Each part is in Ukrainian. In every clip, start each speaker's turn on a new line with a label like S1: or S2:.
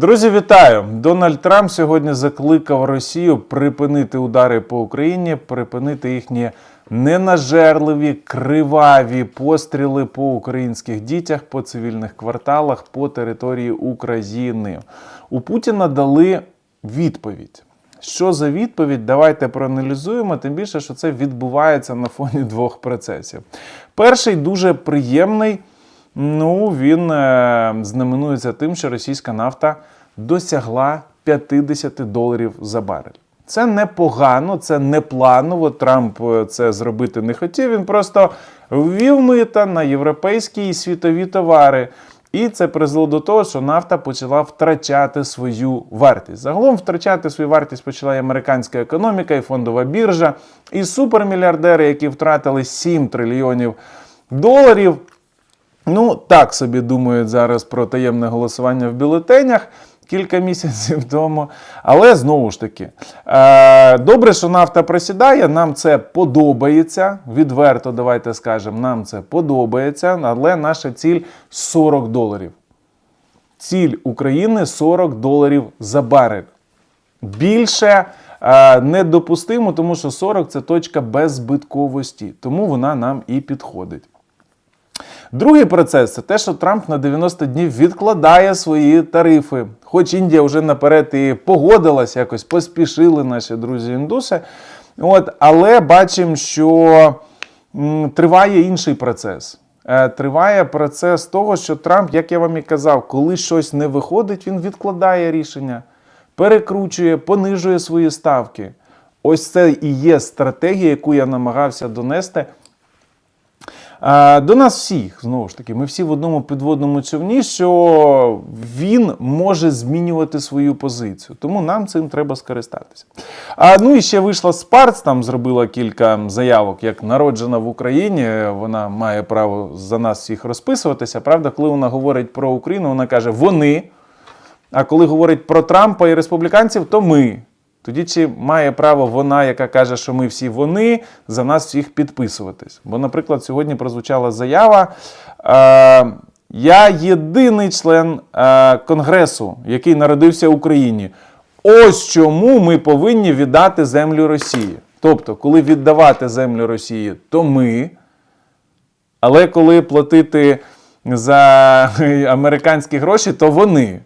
S1: Друзі, вітаю! Дональд Трамп сьогодні закликав Росію припинити удари по Україні, припинити їхні ненажерливі, криваві постріли по українських дітях, по цивільних кварталах, по території України. У Путіна дали відповідь. Що за відповідь? Давайте проаналізуємо. Тим більше, що це відбувається на фоні двох процесів. Перший дуже приємний. Ну, він е, знаменується тим, що російська нафта досягла 50 доларів за барель. Це непогано, це не планово. Трамп е, це зробити не хотів. Він просто ввів мита на європейські і світові товари. І це призвело до того, що нафта почала втрачати свою вартість. Загалом втрачати свою вартість почала і американська економіка, і фондова біржа, і супермільярдери, які втратили 7 трильйонів доларів. Ну, так собі думають зараз про таємне голосування в бюлетенях кілька місяців тому. Але знову ж таки, е, добре, що нафта просідає, нам це подобається. Відверто, давайте скажемо, нам це подобається, але наша ціль 40 доларів. Ціль України 40 доларів за барель. Більше е, недопустимо, тому що 40 це точка беззбитковості, тому вона нам і підходить. Другий процес це те, що Трамп на 90 днів відкладає свої тарифи. Хоч Індія вже наперед і погодилась, якось поспішили наші друзі-індуси. От, але бачимо, що м, триває інший процес. Е, Триває процес того, що Трамп, як я вам і казав, коли щось не виходить, він відкладає рішення, перекручує, понижує свої ставки. Ось це і є стратегія, яку я намагався донести. Е, До нас всіх, знову ж таки, ми всі в одному підводному човні, що він може змінювати свою позицію. Тому нам цим треба скористатися. А ну і ще вийшла Спарц, там зробила кілька заявок, як народжена в Україні. Вона має право за нас всіх розписуватися. Правда, коли вона говорить про Україну, вона каже вони. А коли говорить про Трампа і республіканців, то ми. Тоді чи має право вона, яка каже, що ми всі вони, за нас всіх підписуватись? Бо, наприклад, сьогодні прозвучала заява. Е, я єдиний член е, Конгресу, який народився в Україні. Ось чому ми повинні віддати землю Росії. Тобто, коли віддавати землю Росії, то ми. Але коли платити за американські гроші, то вони.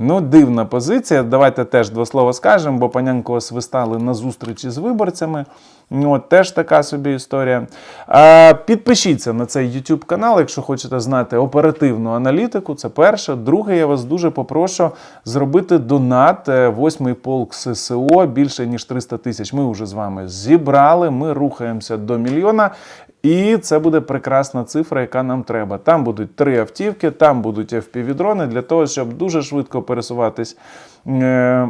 S1: Ну, дивна позиція. Давайте теж два слова скажемо, бо панянку свистали на зустрічі з виборцями. Ну, От теж така собі історія. А, підпишіться на цей YouTube канал, якщо хочете знати оперативну аналітику. Це перше. Друге, я вас дуже попрошу зробити донат. Е, Восьмий полк ССО більше ніж 300 тисяч. Ми вже з вами зібрали. Ми рухаємося до мільйона. І це буде прекрасна цифра, яка нам треба. Там будуть три автівки, там будуть FPV-дрони для того, щоб дуже швидко пересуватись. Е-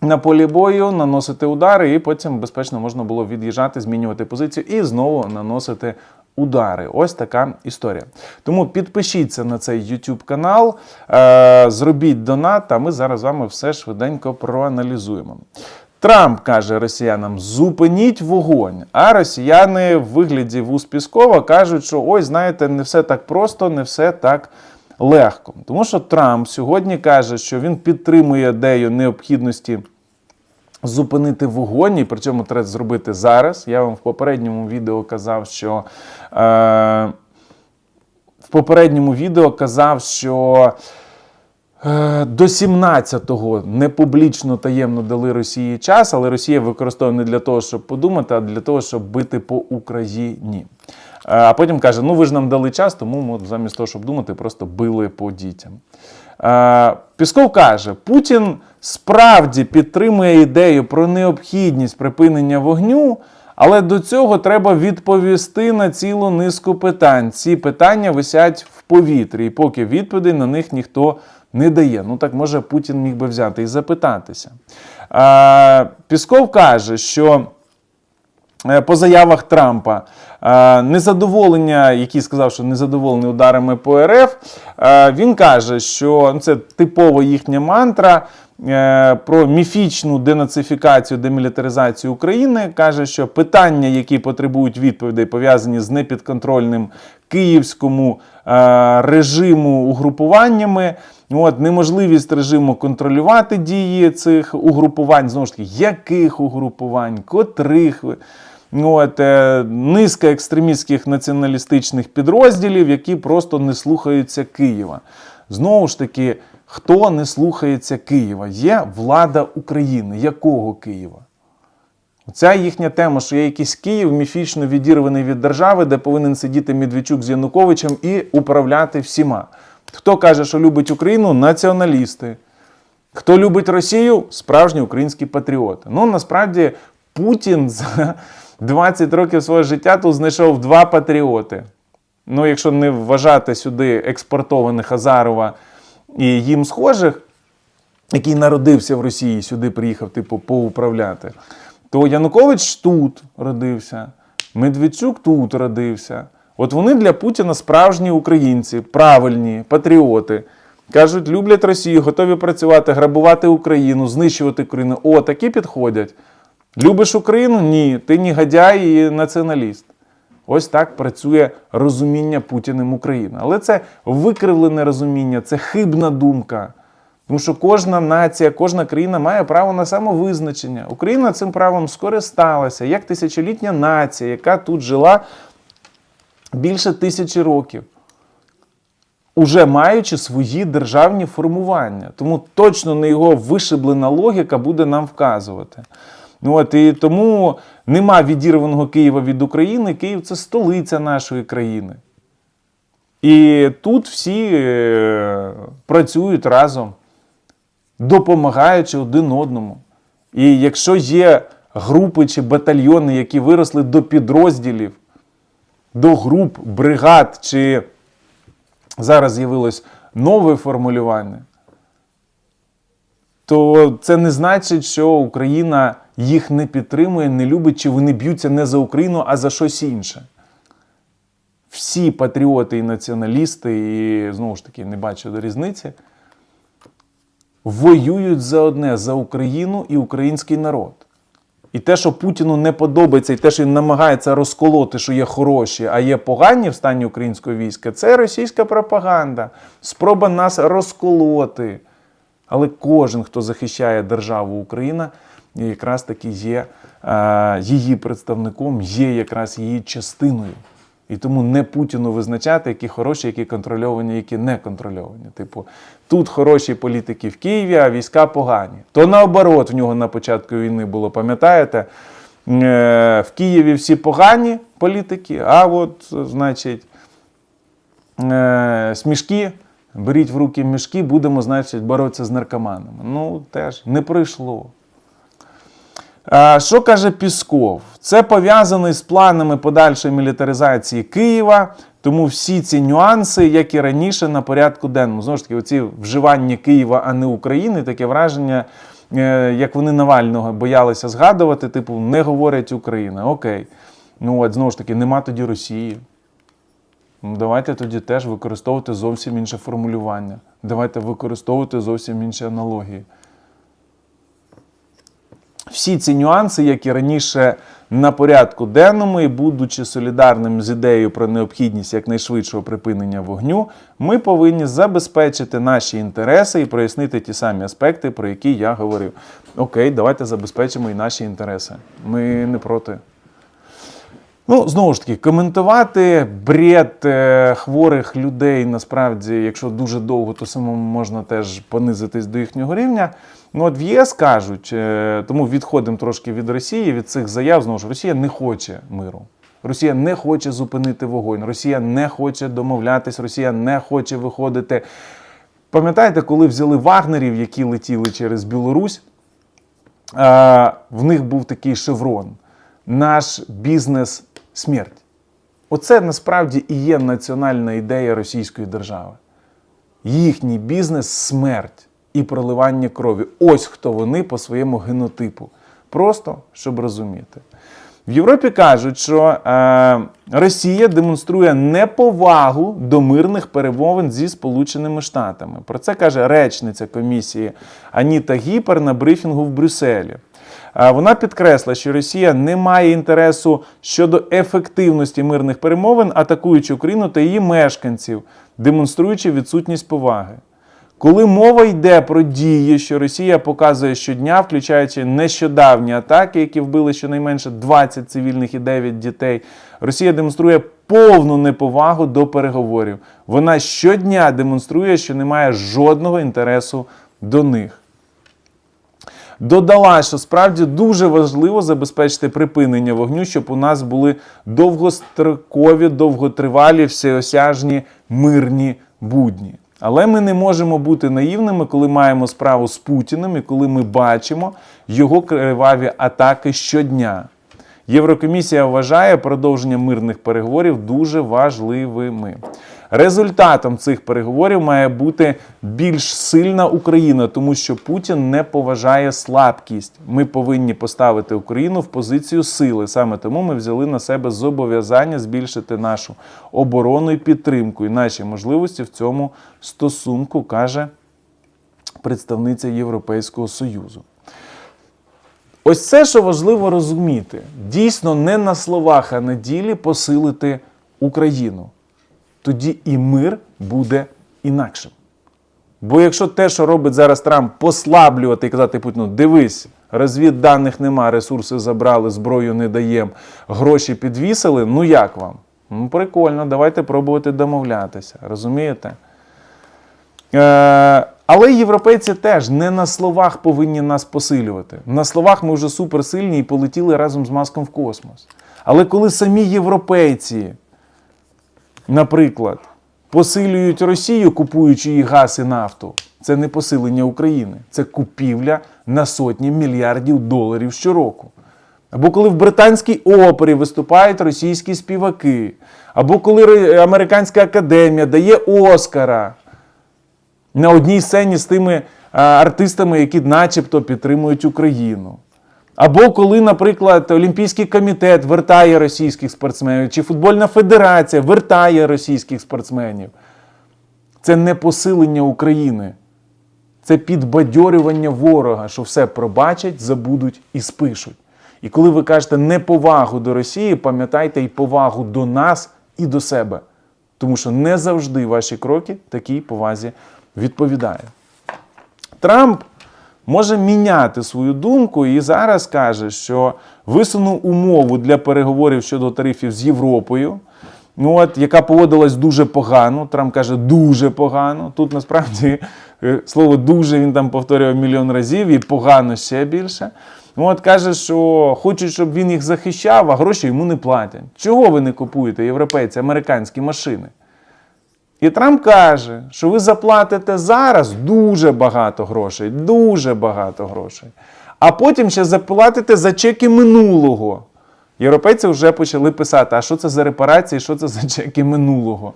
S1: на полі бою наносити удари, і потім безпечно можна було від'їжджати, змінювати позицію і знову наносити удари. Ось така історія. Тому підпишіться на цей YouTube канал, е- зробіть донат, а ми зараз з вами все швиденько проаналізуємо. Трамп каже росіянам: зупиніть вогонь. А росіяни в вигляді вуз Піскова кажуть, що ой, знаєте, не все так просто, не все так легко. Тому що Трамп сьогодні каже, що він підтримує ідею необхідності зупинити вогонь, і причому треба зробити зараз. Я вам в попередньому відео казав, що. Е- в попередньому відео казав, що. Е, До 17-го непублічно таємно дали Росії час, але Росія використовує не для того, щоб подумати, а для того, щоб бити по Україні. Е, А потім каже: ну ви ж нам дали час, тому ми замість того, щоб думати, просто били по дітям. Е, Пісков каже, Путін справді підтримує ідею про необхідність припинення вогню, але до цього треба відповісти на цілу низку питань. Ці питання висять в повітрі, і поки відповідей на них ніхто не дає. Ну так може Путін міг би взяти і запитатися. Пісков каже, що. Е, По заявах Трампа е, незадоволення, який сказав, що незадоволений ударами по РФ, е, він каже, що ну, це типова їхня мантра про міфічну денацифікацію, демілітаризацію України. Каже, що питання, які потребують відповідей, пов'язані з непідконтрольним київському режиму угрупуваннями. От, неможливість режиму контролювати дії цих угрупувань, знову ж таки, яких угрупувань, котрих. От, е, низка екстремістських націоналістичних підрозділів, які просто не слухаються Києва. Знову ж таки, хто не слухається Києва? Є влада України. Якого Києва? Ця їхня тема, що є якийсь Київ міфічно відірваний від держави, де повинен сидіти Медведчук з Януковичем і управляти всіма. Хто каже, що любить Україну? Націоналісти. Хто любить Росію? Справжні українські патріоти. Ну насправді Путін за 20 років свого життя тут знайшов два патріоти. Ну, якщо не вважати сюди експортованих Азарова і їм схожих, який народився в Росії, сюди приїхав, типу, поуправляти, то Янукович тут родився, Медведчук тут родився. От вони для Путіна справжні українці, правильні, патріоти. Кажуть, люблять Росію, готові працювати, грабувати Україну, знищувати Україну. О, такі підходять. Любиш Україну? Ні, ти негодяй і націоналіст. Ось так працює розуміння Путіним України. Але це викривлене розуміння, це хибна думка. Тому що кожна нація, кожна країна має право на самовизначення. Україна цим правом скористалася як тисячолітня нація, яка тут жила більше тисячі років, уже маючи свої державні формування. Тому точно не його вишиблена логіка буде нам вказувати. Ну, От, і тому нема відірваного Києва від України. Київ це столиця нашої країни. І тут всі е, працюють разом, допомагаючи один одному. І якщо є групи чи батальйони, які виросли до підрозділів, до груп, бригад, чи зараз з'явилось нове формулювання, то це не значить, що Україна їх не підтримує, не любить, чи вони б'ються не за Україну, а за щось інше. Всі патріоти і націоналісти, і знову ж таки не бачу різниці, воюють за одне за Україну і український народ. І те, що Путіну не подобається, і те, що він намагається розколоти, що є хороші, а є погані в стані українського війська, це російська пропаганда, спроба нас розколоти. Але кожен, хто захищає державу Україна, якраз таки є е, її представником, є якраз її частиною. І тому не Путіну визначати, які хороші, які контрольовані, які не контрольовані. Типу, тут хороші політики в Києві, а війська погані. То наоборот, в нього на початку війни було, пам'ятаєте, е, в Києві всі погані політики, а от, значить, е, смішки, беріть в руки мішки, будемо, значить, боротися з наркоманами. Ну, теж не пройшло. Що каже Пісков? Це пов'язано з планами подальшої мілітаризації Києва, тому всі ці нюанси, як і раніше, на порядку денному. Знову ж таки, оці вживання Києва, а не України, таке враження, е, як вони Навального боялися згадувати, типу, не говорять Україна. Окей. Ну от, знову ж таки, нема тоді Росії. Ну, давайте тоді теж використовувати зовсім інше формулювання. Давайте використовувати зовсім інші аналогії. Всі ці нюанси, як і раніше на порядку денному, і будучи солідарним з ідеєю про необхідність якнайшвидшого припинення вогню, ми повинні забезпечити наші інтереси і прояснити ті самі аспекти, про які я говорив. Окей, давайте забезпечимо і наші інтереси. Ми не проти. Ну, знову ж таки, коментувати бред е, хворих людей насправді, якщо дуже довго, то самому можна теж понизитись до їхнього рівня. Ну, от в ЄС кажуть, е, тому відходимо трошки від Росії, від цих заяв. Знову ж Росія не хоче миру. Росія не хоче зупинити вогонь, Росія не хоче домовлятись, Росія не хоче виходити. Пам'ятаєте, коли взяли вагнерів, які летіли через Білорусь, в них був такий шеврон. Наш бізнес смерть. Оце насправді і є національна ідея Російської держави. Їхній бізнес смерть і проливання крові. Ось хто вони по своєму генотипу. Просто щоб розуміти. В Європі кажуть, що е, Росія демонструє неповагу до мирних перемовин зі Сполученими Штатами. Про це каже речниця комісії Аніта Гіпер на брифінгу в Брюсселі. Е, Вона підкресла, що Росія не має інтересу щодо ефективності мирних перемовин, атакуючи Україну та її мешканців, демонструючи відсутність поваги. Коли мова йде про дії, що Росія показує щодня, включаючи нещодавні атаки, які вбили щонайменше 20 цивільних і 9 дітей, Росія демонструє повну неповагу до переговорів. Вона щодня демонструє, що не має жодного інтересу до них. Додала, що справді дуже важливо забезпечити припинення вогню, щоб у нас були довгострокові, довготривалі, всеосяжні мирні будні. Але ми не можемо бути наївними, коли маємо справу з Путіним і коли ми бачимо його криваві атаки щодня. Єврокомісія вважає продовження мирних переговорів дуже важливими. Результатом цих переговорів має бути більш сильна Україна, тому що Путін не поважає слабкість. Ми повинні поставити Україну в позицію сили. Саме тому ми взяли на себе зобов'язання збільшити нашу оборону і підтримку і наші можливості в цьому стосунку, каже представниця Європейського Союзу. Ось це, що важливо розуміти, дійсно не на словах, а на ділі посилити Україну. Тоді і мир буде інакшим. Бо якщо те, що робить зараз Трамп, послаблювати і казати Путіну, дивись, розвідданих нема, ресурси забрали, зброю не даємо, гроші підвісили, ну як вам? Ну, прикольно, давайте пробувати домовлятися. Розумієте? Е, але європейці теж не на словах повинні нас посилювати. На словах ми вже суперсильні і полетіли разом з маском в космос. Але коли самі європейці, наприклад, посилюють Росію, купуючи її газ і нафту, це не посилення України, це купівля на сотні мільярдів доларів щороку. Або коли в британській опері виступають російські співаки, або коли американська академія дає Оскара на одній сцені з тими артистами, які начебто підтримують Україну. Або коли, наприклад, Олімпійський комітет вертає російських спортсменів, чи футбольна федерація вертає російських спортсменів. Це не посилення України. Це підбадьорювання ворога, що все пробачать, забудуть і спишуть. І коли ви кажете неповагу до Росії, пам'ятайте і повагу до нас і до себе. Тому що не завжди ваші кроки такій повазі відповідають. Трамп може міняти свою думку і зараз каже, що висунув умову для переговорів щодо тарифів з Європою. Ну, от, яка поводилась дуже погано. Трамп каже, дуже погано. Тут насправді е, слово дуже він там повторював мільйон разів, і погано ще більше. Ну, от каже, що хочуть, щоб він їх захищав, а гроші йому не платять. Чого ви не купуєте, європейці, американські машини? І Трамп каже, що ви заплатите зараз дуже багато грошей, дуже багато грошей. А потім ще заплатите за чеки минулого. Європейці вже почали писати, а що це за репарації, що це за чеки минулого.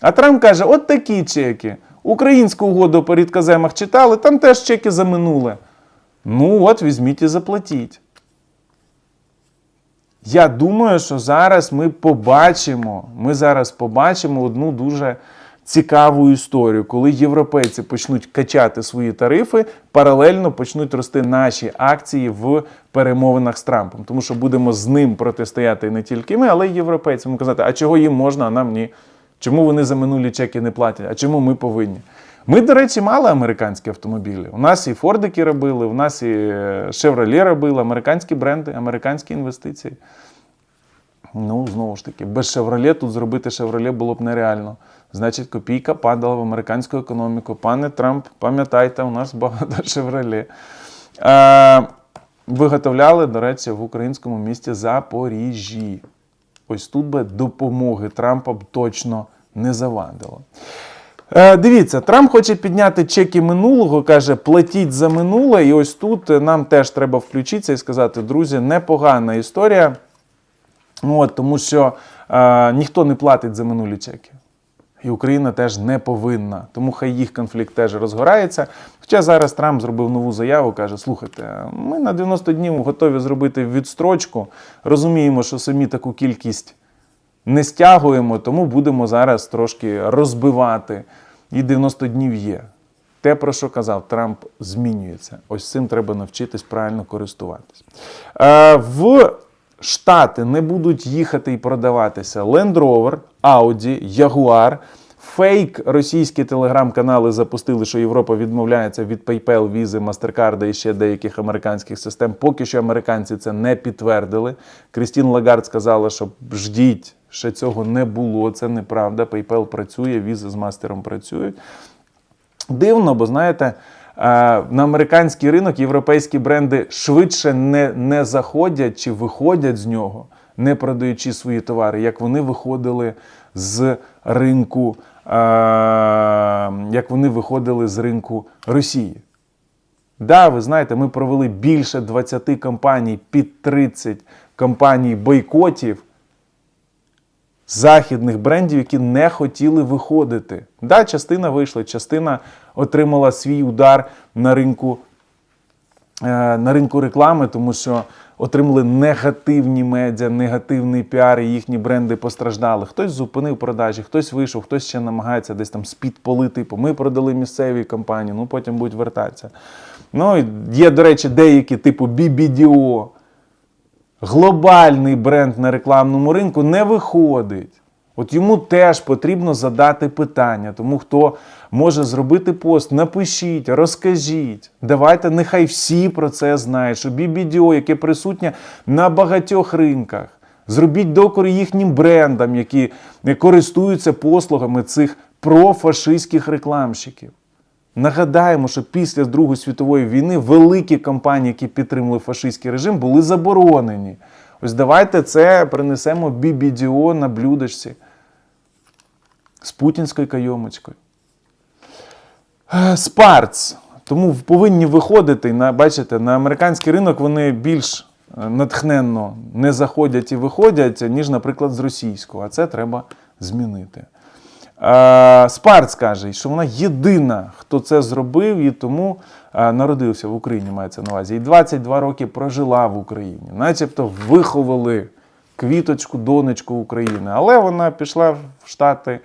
S1: А Трамп каже: от такі чеки. Українську угоду по рідкоземах читали, там теж чеки за минуле. Ну от, візьміть і заплатіть. Я думаю, що зараз ми побачимо, ми зараз побачимо одну дуже цікаву історію, коли європейці почнуть качати свої тарифи, паралельно почнуть рости наші акції в перемовинах з Трампом. Тому що будемо з ним протистояти не тільки ми, але й європейці. Будемо казати, а чого їм можна, а нам ні. Чому вони за минулі чеки не платять? А чому ми повинні? Ми, до речі, мали американські автомобілі. У нас і Фордики робили, у нас і Chevrolet робили, американські бренди, американські інвестиції. Ну, знову ж таки, без Chevrolet тут зробити Chevrolet було б нереально. Значить, копійка падала в американську економіку. Пане Трамп, пам'ятайте, у нас багато Chevrolet. Е, виготовляли, до речі, в українському місті Запоріжжі. Ось тут би допомоги Трампа б точно не завадило. Е, Дивіться, Трамп хоче підняти чеки минулого, каже, платіть за минуле. І ось тут нам теж треба включитися і сказати, друзі, непогана історія. От, тому що е, ніхто не платить за минулі чеки. І Україна теж не повинна. Тому хай їх конфлікт теж розгорається. Хоча зараз Трамп зробив нову заяву, каже: слухайте, ми на 90 днів готові зробити відстрочку. Розуміємо, що самі таку кількість не стягуємо, тому будемо зараз трошки розбивати. І 90 днів є. Те, про що казав, Трамп змінюється. Ось цим треба навчитись правильно користуватись. Е, в Штати не будуть їхати і продаватися Land Rover, Audi, Jaguar. Фейк російські телеграм-канали запустили, що Європа відмовляється від PayPal, Visa, MasterCard і ще деяких американських систем. Поки що американці це не підтвердили. Крістін Лагард сказала, що ждіть, ще цього не було. Це неправда. PayPal працює, Visa з мастером працюють. Дивно, бо знаєте, е, на американський ринок європейські бренди швидше не, не заходять чи виходять з нього, не продаючи свої товари, як вони виходили з ринку, як вони виходили з ринку Росії. Да, ви знаєте, ми провели більше 20 компаній під 30 компаній бойкотів західних брендів, які не хотіли виходити. Да, частина вийшла, частина отримала свій удар на ринку, на ринку реклами, тому що отримали негативні медіа, негативний піар, і їхні бренди постраждали. Хтось зупинив продажі, хтось вийшов, хтось ще намагається десь там спідполи, типу, ми продали місцевій компанії, ну потім будуть вертатися. Ну, і є, до речі, деякі, типу BBDO, глобальний бренд на рекламному ринку не виходить. От йому теж потрібно задати питання. Тому хто може зробити пост, напишіть, розкажіть. Давайте, нехай всі про це знають, що BBDO, яке присутнє на багатьох ринках. Зробіть докори їхнім брендам, які користуються послугами цих профашистських рекламщиків. Нагадаємо, що після Другої світової війни великі компанії, які підтримували фашистський режим, були заборонені. Ось давайте це принесемо BBDO на блюдечці з путінською кайомочкою. Е, Спарц. Тому повинні виходити на, бачите, на американський ринок вони більш е, натхненно не заходять і виходять, ніж, наприклад, з російського. А це треба змінити. Е, Спарц каже, що вона єдина, хто це зробив, і тому народився в Україні, мається на увазі. І 22 роки прожила в Україні, начебто виховали квіточку, донечку України. Але вона пішла в Штати,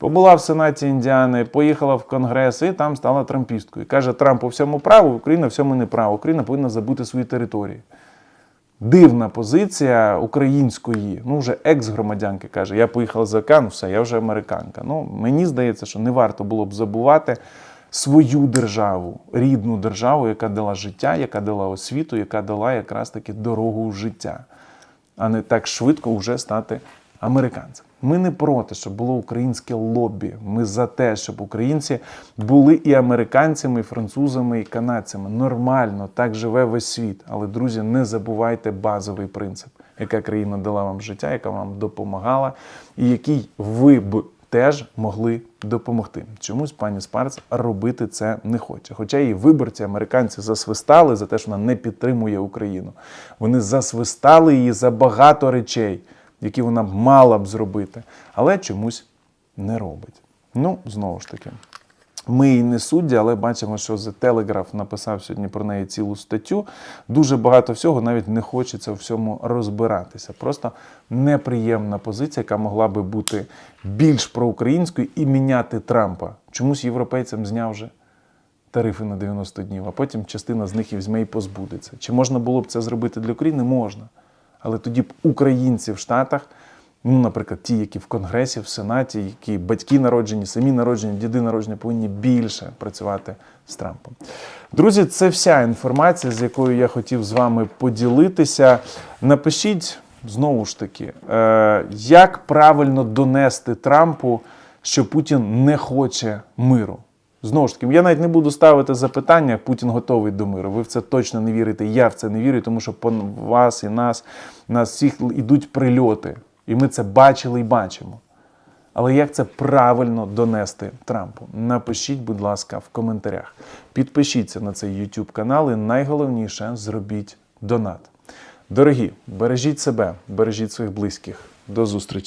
S1: побула в Сенаті Індіани, поїхала в Конгрес і там стала трампісткою. Каже, Трамп у всьому право, Україна в всьому не право. Україна повинна забути свої території. Дивна позиція української, ну вже екс-громадянки каже, я поїхала за океан, все, я вже американка. Ну, мені здається, що не варто було б забувати свою державу, рідну державу, яка дала життя, яка дала освіту, яка дала якраз таки дорогу життя, а не так швидко вже стати американцем. Ми не проти, щоб було українське лобі. Ми за те, щоб українці були і американцями, і французами, і канадцями. Нормально, так живе весь світ. Але, друзі, не забувайте базовий принцип, яка країна дала вам життя, яка вам допомагала, і який ви б теж могли допомогти. Чомусь пані Спарц робити це не хоче. Хоча її виборці, американці, засвистали за те, що вона не підтримує Україну. Вони засвистали її за багато речей які вона мала б зробити, але чомусь не робить. Ну, знову ж таки. Ми і не судді, але бачимо, що The Telegraph написав сьогодні про неї цілу статтю. Дуже багато всього навіть не хочеться в всьому розбиратися. Просто неприємна позиція, яка могла би бути більш проукраїнською і міняти Трампа. Чомусь європейцям зняв вже тарифи на 90 днів, а потім частина з них і візьме і позбудеться. Чи можна було б це зробити для України? Можна. Але тоді б українці в Штатах, ну, наприклад, ті, які в Конгресі, в Сенаті, які батьки народжені, самі народжені, діди народжені, повинні більше працювати з Трампом. Друзі, це вся інформація, з якою я хотів з вами поділитися. Напишіть знову ж таки, е, як правильно донести Трампу, що Путін не хоче миру. Знову ж таки, я навіть не буду ставити запитання, Путін готовий до миру. Ви в це точно не вірите. Я в це не вірю, тому що по вас і нас, нас всіх ідуть прильоти. І ми це бачили і бачимо. Але як це правильно донести Трампу? Напишіть, будь ласка, в коментарях. Підпишіться на цей YouTube канал і найголовніше зробіть донат. Дорогі, бережіть себе, бережіть своїх близьких. До зустрічі!